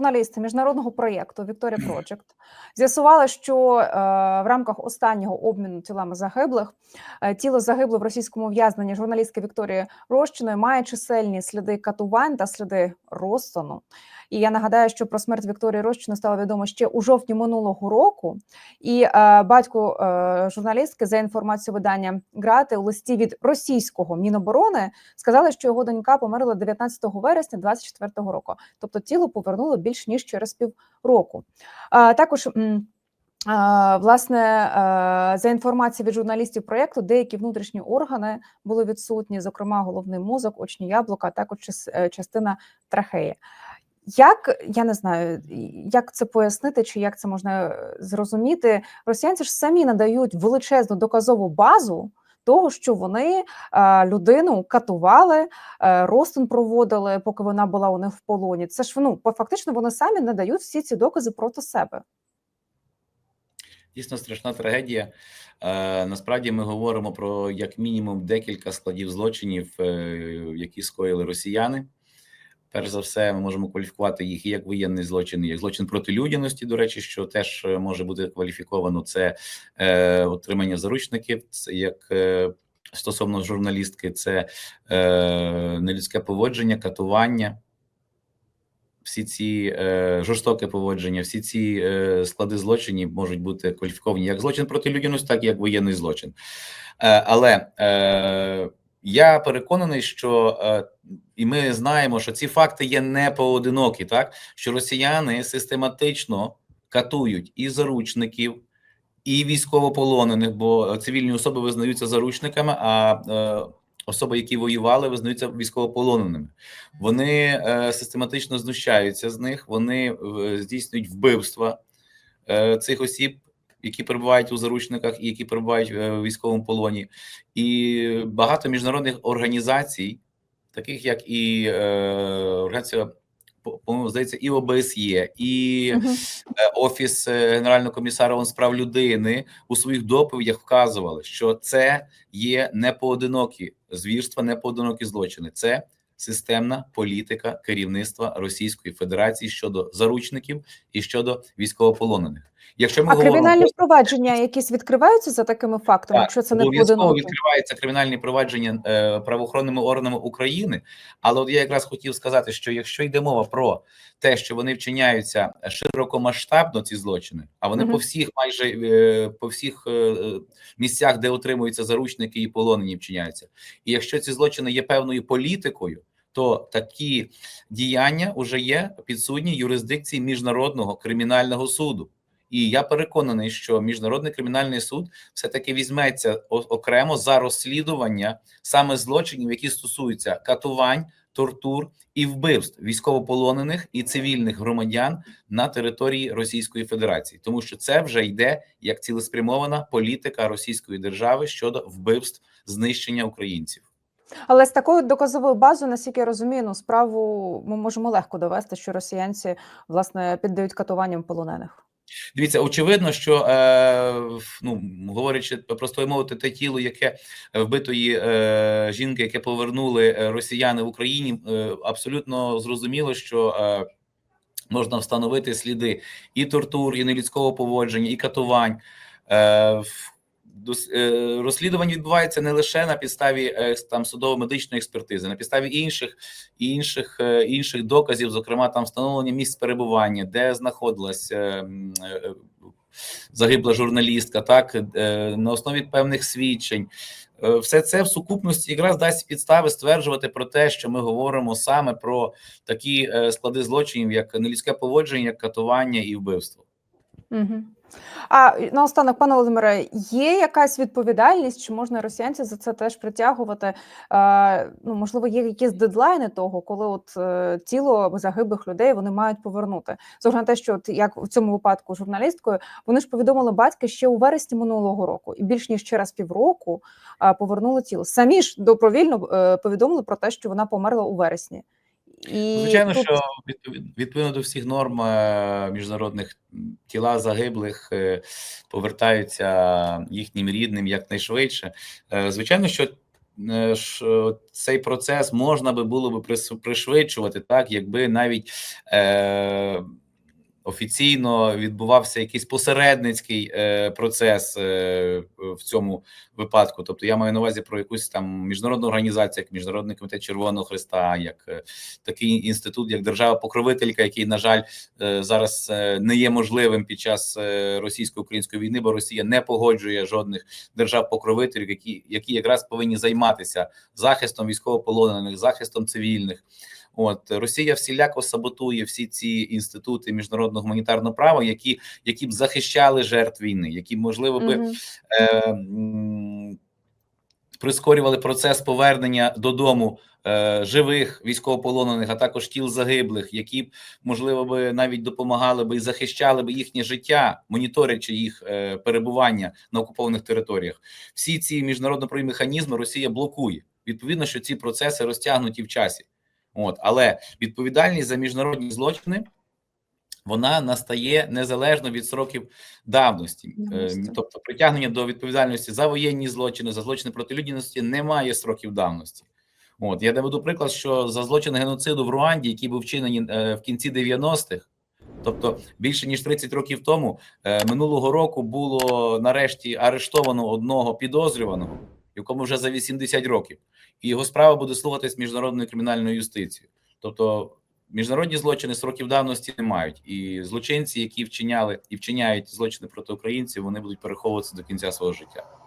журналісти міжнародного проєкту Вікторія Project з'ясували, що е, в рамках останнього обміну тілами загиблих е, тіло загибло в російському в'язненні журналістки Вікторії Рощиної має чисельні сліди катувань та сліди розтину. І я нагадаю, що про смерть Вікторії Рощиної стало відомо ще у жовтні минулого року. І е, батько е, журналістки за інформацією видання Грати у листі від російського міноборони сказали, що його донька померла 19 вересня 24 року. Тобто тіло повернуло більш ніж через півроку. А також власне за інформацією від журналістів проєкту, деякі внутрішні органи були відсутні, зокрема головний мозок, очні яблука, а також е, частина трахеї. Як я не знаю, як це пояснити, чи як це можна е, зрозуміти? Росіянці ж самі надають величезну доказову базу того, що вони е, людину катували, е, розтин проводили, поки вона була у них в полоні. Це ж ну, фактично вони самі надають всі ці докази проти себе. Дійсно страшна трагедія. Е, насправді ми говоримо про як мінімум декілька складів злочинів, е, які скоїли росіяни. Перш за все, ми можемо кваліфікувати їх як воєнний злочин, і як злочин проти людяності. До речі, що теж е, може бути кваліфіковано. Це е, отримання заручників, це як е, стосовно журналістки, це е, нелюдське поводження, катування. Всі ці е, жорстоке поводження, всі ці е, склади злочинів можуть бути кваліфіковані як злочин проти людяності, так і як воєнний злочин. Е, але е, я переконаний, що е, і ми знаємо, що ці факти є не поодинокі, так що росіяни систематично катують і заручників, і військовополонених, бо цивільні особи визнаються заручниками, а е, особи, які воювали, визнаються військовополоненими. Вони е, систематично знущаються з них, вони е, здійснюють вбивства е, цих осіб, які перебувають у заручниках і які перебувають е, в військовому полоні, і багато міжнародних організацій, таких як і е, організація. по- по-моєму, здається, і ОБСЄ, і Мгм. е, Офіс е, Генерального комісара з прав людини у своїх доповідях вказували, що це є не поодинокі звірства, не поодинокі злочини. Це системна політика керівництва Російської Федерації щодо заручників і щодо військовополонених. Якщо ми А говоримо кримінальні про впровадження якісь відкриваються за такими фактами, так, якщо це не обов'язково поодинокі? відкриваються кримінальні провадження е, правоохоронними органами України. Але от я якраз хотів сказати, що якщо йде мова про те, що вони вчиняються широкомасштабно, ці злочини, а вони Мгм. по всіх, майже е, по всіх е, е, місцях, де отримуються заручники і полонені, вчиняються. І якщо ці злочини є певною політикою. То такі діяння вже є підсудні юрисдикції міжнародного кримінального суду, і я переконаний, що міжнародний кримінальний суд все таки візьметься окремо за розслідування саме злочинів, які стосуються катувань, тортур і вбивств військовополонених і цивільних громадян на території Російської Федерації, тому що це вже йде як цілеспрямована політика Російської держави щодо вбивств знищення українців. Але з такою доказовою базою, наскільки я розумію, ну справу ми можемо легко довести, що росіянці власне піддають катуванням полонених. Дивіться, очевидно, що е, ну говорячи простою мовою, те тіло, яке е, вбитої е, жінки, яке повернули е, росіяни в Україні, е, абсолютно зрозуміло, що е, можна встановити сліди і тортур, і нелюдського поводження, і катувань. Е, Розслідування відбувається не лише на підставі е, там судово-медичної експертизи, на підставі інших інших е, інших доказів, зокрема там встановлення місць перебування, де е, загибла журналістка, так на основі певних свідчень. Все це в сукупності якраз дасть підстави стверджувати про те, що ми говоримо саме про такі склади злочинів, як нелюдське поводження, як катування і вбивство. Угу. А наостанок, пане Володимире, є якась відповідальність, чи можна росіянців за це теж притягувати? Е, ну, можливо, є якісь дедлайни того, коли от е, тіло загиблих людей вони мають повернути. Зокрема, те, що от, як в цьому випадку журналісткою, вони ж повідомили батька ще у вересні минулого року, і більш ніж через півроку е, повернули тіло. Самі ж добровільно е, повідомили про те, що вона померла у вересні. І Звичайно, тут- що відповід- відповідно до всіх норм е, міжнародних тіла загиблих е, повертаються їхнім рідним якнайшвидше. Е, Звичайно, що цей процес можна би було би пришвидшувати, так якби навіть офіційно відбувався якийсь посередницький е, процес е, в цьому випадку. Тобто, я маю на увазі про якусь там міжнародну організацію, як Міжнародний комітет Червоного Христа, як е, такий інститут, як держава-покровителька, який, на жаль, зараз не є можливим під час російсько-української війни, бо Росія не погоджує жодних держав-покровителів, які, які якраз повинні займатися захистом військовополонених, захистом цивільних. От Росія всіляко саботує всі ці інститути міжнародного гуманітарного права, які які б захищали жертв війни, які можливо би Мгм. е, прискорювали процес повернення додому е, живих військовополонених, а також тіл загиблих, які б можливо би навіть допомагали би і захищали би їхнє життя, моніторячи їх е, перебування на окупованих територіях. Всі ці міжнародно-правові механізми Росія блокує. Відповідно, що ці процеси розтягнуті в часі. От, але відповідальність за міжнародні злочини вона настає незалежно від сроків давності. Е, Тобто, притягнення до відповідальності за воєнні злочини, за злочини проти людяності немає сроків давності. От я наведу приклад, що за злочин геноциду в Руанді, які був вчинені е, в кінці 90-х, тобто більше ніж 30 років тому, е, минулого року було нарешті арештовано одного підозрюваного, якому вже за 80 років, і його справа буде слухатись міжнародною кримінальною юстицією. Тобто міжнародні злочини сроків давності не мають, і злочинці, які вчиняли і вчиняють злочини проти українців, вони будуть переховуватися до кінця свого життя.